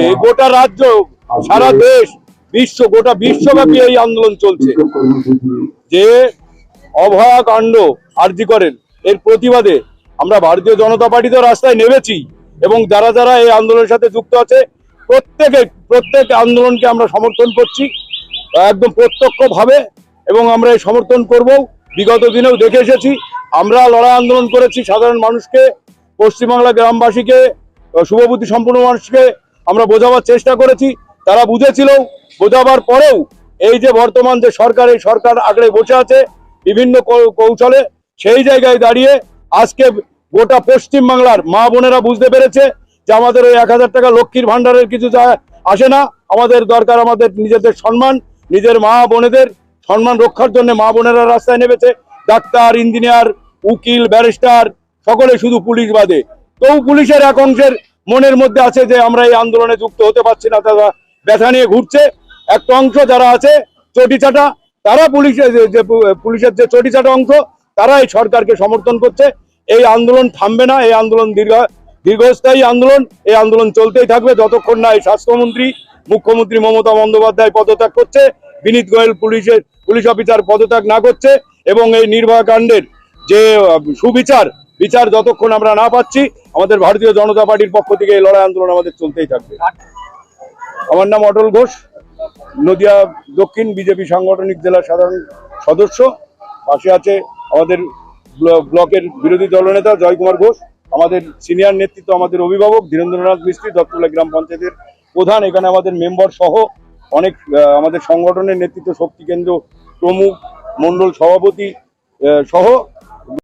হবে গোটা রাজ্য সারা দেশ বিশ্ব গোটা বিশ্বব্যাপী এই আন্দোলন চলছে। যে অভয়া কাণ্ড আর্জি করেন এর প্রতিবাদে আমরা ভারতীয় জনতা পার্টি তো রাস্তায় নেমেছি এবং যারা যারা এই আন্দোলনের সাথে যুক্ত আছে প্রত্যেকে প্রত্যেক আন্দোলনকে আমরা সমর্থন করছি একদম প্রত্যক্ষভাবে এবং আমরা এই সমর্থন করব। বিগত দিনেও দেখে এসেছি আমরা লড়াই আন্দোলন করেছি সাধারণ মানুষকে পশ্চিমবাংলা গ্রামবাসীকে শুভবুদ্ধি সম্পূর্ণ মানুষকে আমরা বোঝাবার চেষ্টা করেছি, তারা বুঝেছিল। বোঝাবার পরেও এই যে বর্তমান যে সরকার, এই সরকার আগড়ে বসে আছে বিভিন্ন কৌশলে, সেই জায়গায় দাঁড়িয়ে আজকে গোটা পশ্চিম বাংলার মা বোনেরা বুঝতে পেরেছে যে আমাদের ওই এক হাজার টাকা লক্ষ্মীর ভান্ডারের কিছু আসে না, আমাদের দরকার আমাদের নিজেদের সম্মান, নিজের মা বোনেদের সম্মান রক্ষার জন্য মা বোনেরা রাস্তায় নেমেছে। ডাক্তার, ইঞ্জিনিয়ার, উকিল, ব্যারিস্টার, সকলে শুধু পুলিশ বাদে। তবু পুলিশের এক অংশের মনের মধ্যে আছে যে আমরা এই আন্দোলনে যুক্ত হতে পারছি না, তারা ব্যথা নিয়ে ঘুরছে। একটা অংশ যারা আছে চটিচাটা, তারা পুলিশের যে- পুলিশের যে চটিচাটা অংশ, তারা এই সরকারকে সমর্থন করছে। এই আন্দোলন থামবে না, এই আন্দোলন দীর্ঘ, দীর্ঘস্থায়ী আন্দোলন, এই আন্দোলন চলতেই থাকবে। যতক্ষণ না এই স্বাস্থ্যমন্ত্রী, মুখ্যমন্ত্রী মমতা বন্দ্যোপাধ্যায় পদত্যাগ করছে, বিনীত গোয়েল পুলিশের, পুলিশ অফিসার পদত্যাগ না করছে, এবং এই নির্ভয়া কাণ্ডের যে সুবিচার বিচার যতক্ষণ আমরা না পাচ্ছি, আমাদের ভারতীয় জনতা পার্টির পক্ষ থেকে এই লড়াই আন্দোলন আমাদের চলতেই থাকবে। আমার নাম অটল ঘোষ, নদিয়া দক্ষিণ বিজেপি সাংগঠনিক জেলা সাধারণ সদস্য। পাশে আছে আমাদের ব্ল- ব্লকের বিরোধী দলনেতা জয়কুমার ঘোষ, আমাদের সিনিয়র নেতৃত্ব আমাদের অভিভাবক ধীরেন্দ্রনাথ মিস্ত্রি, দত্তলা গ্রাম পঞ্চায়েতের প্রধান, এখানে আমাদের মেম্বার সহ অনেক আমাদের সংগঠনের নেতৃত্ব শক্তি কেন্দ্র প্রমুখ মণ্ডল সভাপতি সহ